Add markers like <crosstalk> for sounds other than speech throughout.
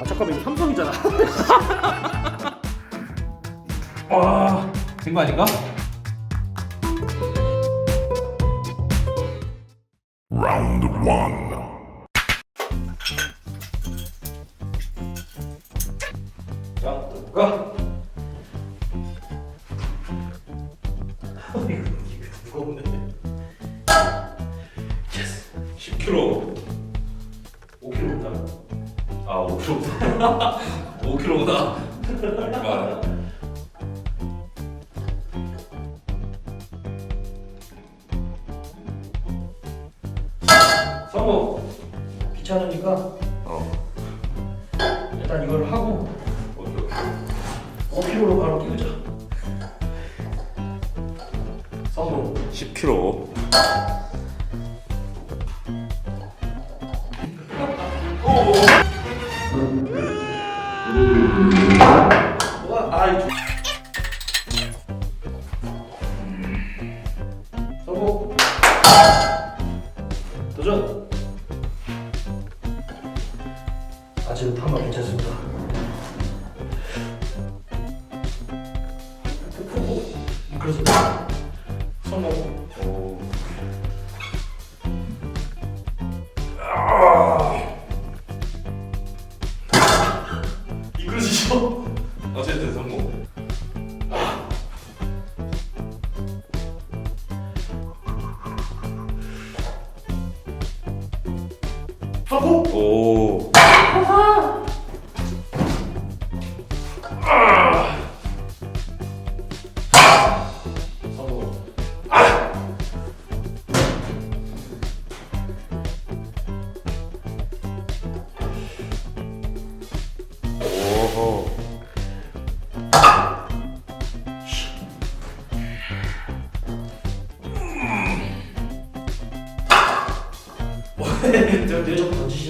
아 잠깐만 이거 삼성이잖아. <laughs> 와, 된 거 아닌가? Round one. 자, 볼까? 무거운데. 예스. 10kg. 5kg. 5kg보다. 얼마? 성우 귀찮으니까 어. 일단 이걸 하고 오케이, 오케이. 5kg로 바로 끼우자. 성우 10kg. 아이. 성우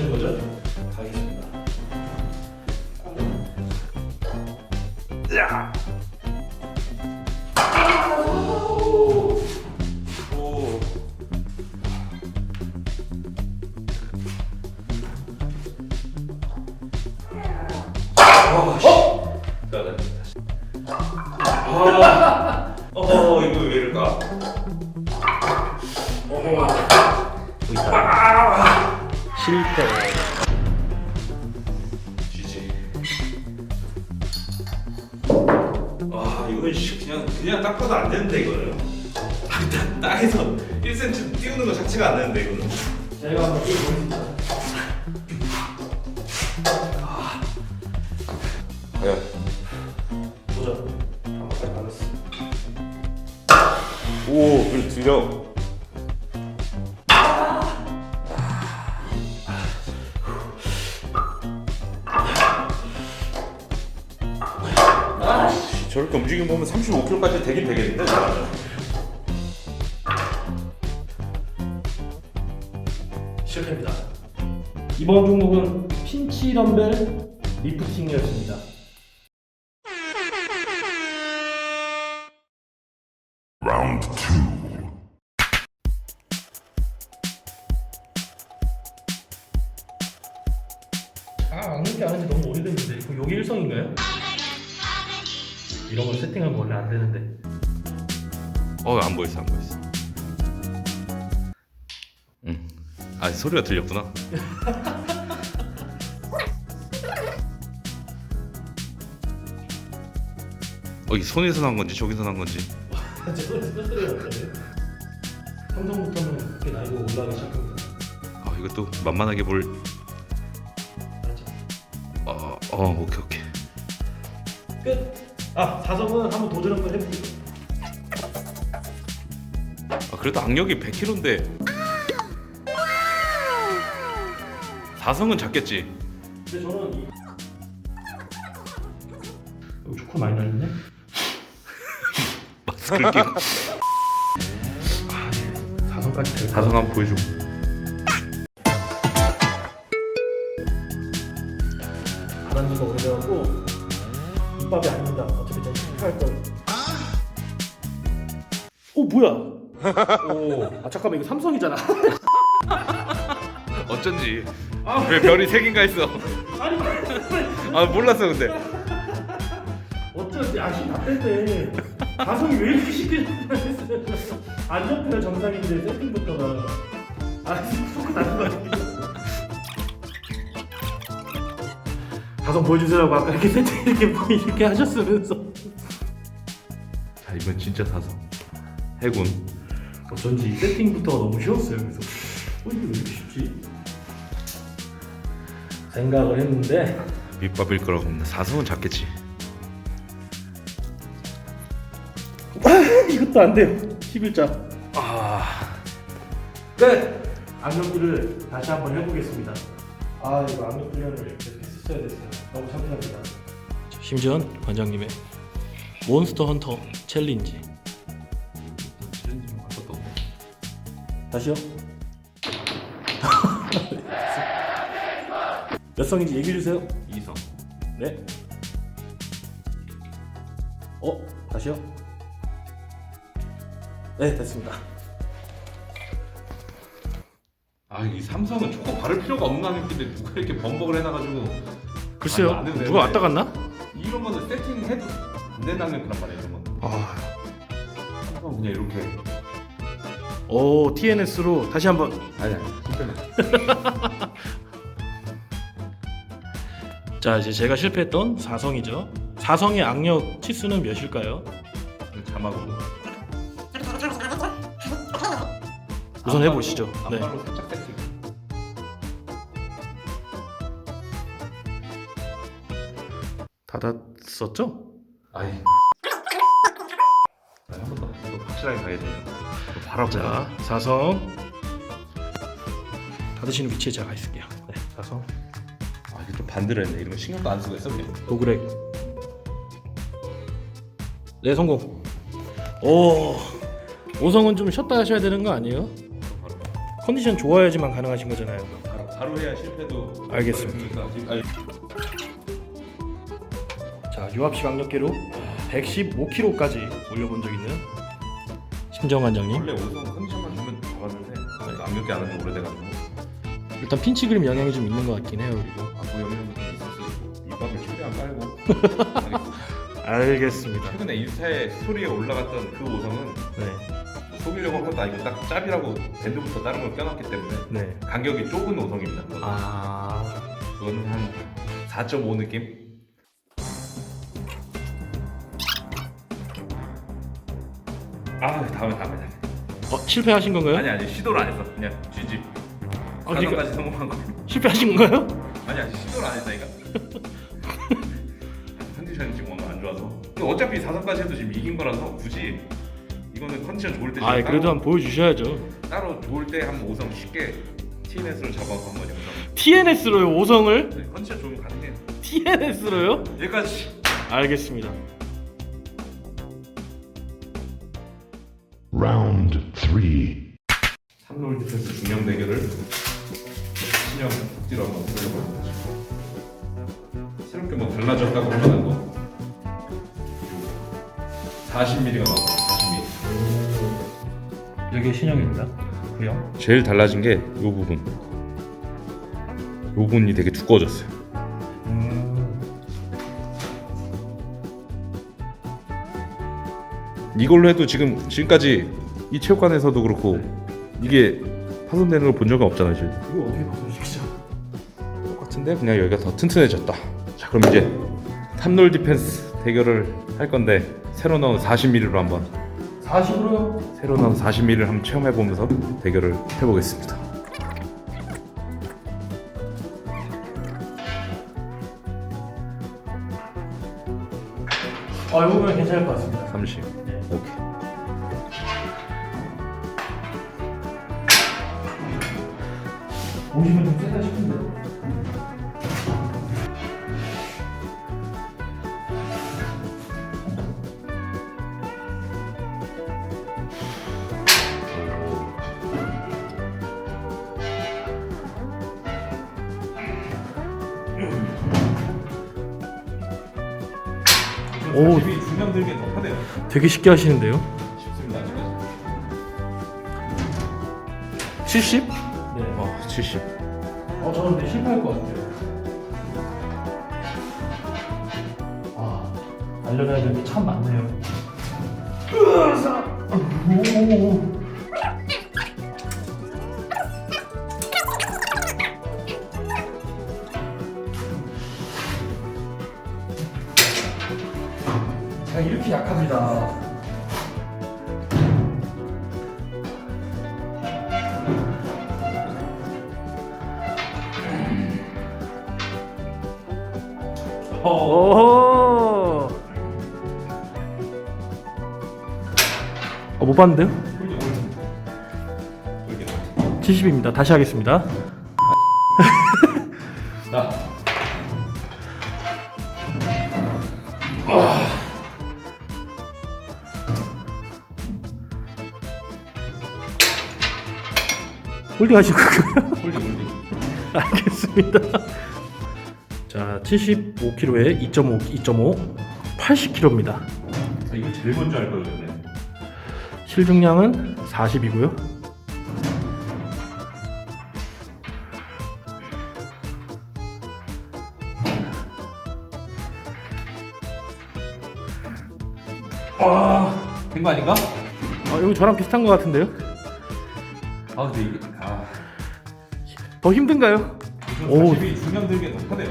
던지시는 거죠? 가겠습니다. 야. 아, 어? 실패. 땅- 땅에서 1cm 띄우는 거 자체가 안 되는데 이거는. 제가 한번 끼워보겠습니다. 과연 도전. 한번 딱 가겠어. 오, 그래 들려. 저렇게 움직임 보면 35kg까지 되긴 되겠는데 실패입니다. 이번 종목은 핀치 덤벨 리프팅이었습니다. 아, 안는게 아는지 너무 오래됐는데 이거 여기 일성인가요? 이런 걸 세팅하면 원래 안 되는데. 어, 안 보였어, 안 보였어. 아, 소리가 들렸구나. 어, 이 손에서 난 건지 저기서 난 건지. 삼성부터는 그렇게 나이가 올라가기 시작합니다. 아, 이것도 만만하게 볼. 알았죠? 어, 어, 오케이, 오케이. 끝. 아, 사성은 한번 도전 한번 해볼게요. 아, 그래도 악력이 100kg인데. 사성은 작겠지. 근데 저는 이 이거 초코 많이 날렸네. 마스크를 끼고. 사성까지 될 사성 한번 보여줘. 바라는 거 오래돼갖고 입밥이 아닙니다. 어차피 제가 실패할 걸. 오 뭐야? 오, 아 잠깐만 이거 삼성이잖아. 어쩐지 왜 별이 세 개인가 했어? 아니 아 몰랐어 근데. 아시 다 뺐네 가성이 왜 이렇게 쉽게 <laughs> 안 접혀요 정상인데 세팅부터가 아 소크 나는 거 아니에요 가성 보여주세요라고 아까 이렇게 세팅 이렇게 뭐 이렇게 하셨으면서 자 이번 진짜 사서 해군. 어쩐지 이 세팅부터가 너무 쉬웠어요 그래서 어 이게 왜 이렇게 쉽지? 생각을 했는데 밑밥일 거라고 봅니다. 사성은 작겠지. <laughs> 이것도 안 돼요 11자 아 네! 악력기를 다시 한번 해보겠습니다. 아 이거 악력 훈련을 계속 했어야 됐어요. 너무 창피합니다. 심지현 관장님의 몬스터 헌터 챌린지 다시요? <laughs> 몇 성인지 얘기해 주세요. 이성. 네. 어 다시요? 네 됐습니다. 아 이 삼성은 초코 바를 필요가 없는 악력인데 누가 이렇게 번복을 해놔가지고 글쎄요 아니, 안 해도 누가 되는데. 왔다 갔나? 이런 거는 세팅해도 안 되는 악력이란 말이야 이런 건. 아, 삼성 그냥 이렇게. 오 TNS로 다시 한번 아니 아니. <laughs> 자 이제 제가 실패했던 4성이죠. 4성의 악력 치수는 몇일까요? 자막으로. 우선 해보시죠. 네. 앞발로 살짝 세팅. 닫았었죠? 아이. 한번 더. 또 확실하게 가야 돼. 또 바라보자. 자, 4성 닫으시는 위치에 제가 가 있을게요. 네, 4성 아 이게 좀 반대로 했네. 이런 거 신경도 안 쓰고 했어 그냥. 도그렉 네 성공. 오 5성은 좀 쉬었다 하셔야 되는 거 아니에요? 바로 컨디션 좋아야지만 가능하신 거잖아요. 바로 바로 해야 실패도. 알겠습니다. 아니, 자 유압식 악력계로 115kg까지 올려본 적 있는 심정 관장님. 원래 오성 컨디션만 주면 좋았는데 압력이 안 한지 오래돼가지고. 일단 핀치 그림 영향이 좀 있는 것 같긴 해요. 그리고 <laughs> 알겠습니다. 최근에 인스타에 스토리에 올라갔던 그 오성은 네, 속이려고 한 것도 아니고 딱 짭이라고 밴드부터 다른 걸 껴놨기 때문에 네. 간격이 좁은 오성입니다. 그건. 아 그거는 한4.5 느낌? 아 다음에 다음에 다음에 어, 실패하신 건가요? 아니 아니 시도를 안 했어 그냥 쥐집 아, 그러니까- 성공한 거 실패하신 건가요? 아니 아니 시도를 안 했다니까 <laughs> 어차피 사선까지 해도 지금 이긴 거라서 굳이 이거는 컨디션 좋을 때 아 지금 그래도 따로, 한번 보여주셔야죠. 따로 좋을 때 한번 5성 쉽게 TNS를 잡아서 한번 영상 TNS로요 5성을 네, 컨디션 좋으면 가능해요 TNS로요? 여기까지 알겠습니다. Round three. 삼롤 디펜스 중량 대결을 신형 띠로 한번 해보려고 합니다. 새롭게 뭐 달라졌다고 할만 40mm가 나왔어요 40mm 여기 신형입니다. 구형. 제일 달라진 게 이 부분 이 부분이 되게 두꺼워졌어요 이걸로 해도 지금 지금까지 이 체육관에서도 그렇고 이게 파손되는 걸 본 적은 없잖아요 지금 이거 어떻게 바꾸시죠? 똑같은데 그냥 여기가 더 튼튼해졌다. 자 그럼 이제 탑롤 디펜스 대결을 할 건데 새로 나온 40mm로 한번 40으로요? 새로 나온 40mm를 한번 체험해 보면서 대결을 해보겠습니다. 아 이거면 괜찮을 것 같습니다. 30. 네. 오케이. 보시면 좀 세다 싶은데. 오. 이 중량 들기 더 편해요. 되게 쉽게 하시는데요. 쉽습니다 아직까지. 70? 네. 어 70. 어 저는 근데 실패할 것 같아요. 아 알려놔야 될 게 참 많네요. 으아 사! 오. 제가 이렇게 약합니다. 오. 어, 못 봤는데요? 홀딩 홀딩. 홀딩. 70입니다. 다시 하겠습니다. 홀딩 건가요? 홀딩 홀딩. <laughs> 알겠습니다. 자, 75kg에 2.5, 2.5, 80kg입니다. 아, 이거 제일 먼저 알 걸 그랬네. 실중량은 40이고요. 된거 아닌가? 아, 이거 저랑 비슷한 것 같은데요? 아 근데 이게 아 더 힘든가요? 오. 오. 40이 중량 들기엔 더 편해요.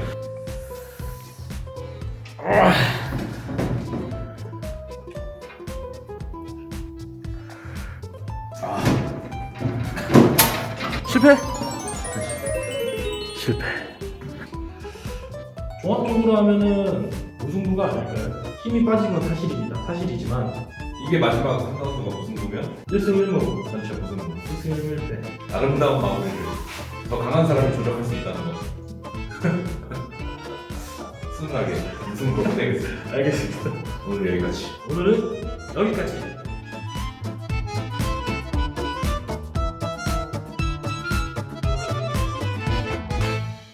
실패? 실패. 종합적으로 하면은 무승부가 아닐까요? 힘이 빠진 건 사실입니다. 사실이지만 이게 마지막 상당수가 무슨 구면? 1승 1무 전체 무슨 구? 1승 1무 아름다운 마무리를 더 강한 사람이 조작할 수 있다는 거. <laughs> 순하게 무슨 거 보내겠습니다. 알겠습니다. 오늘 여기까지. 오늘은 여기까지.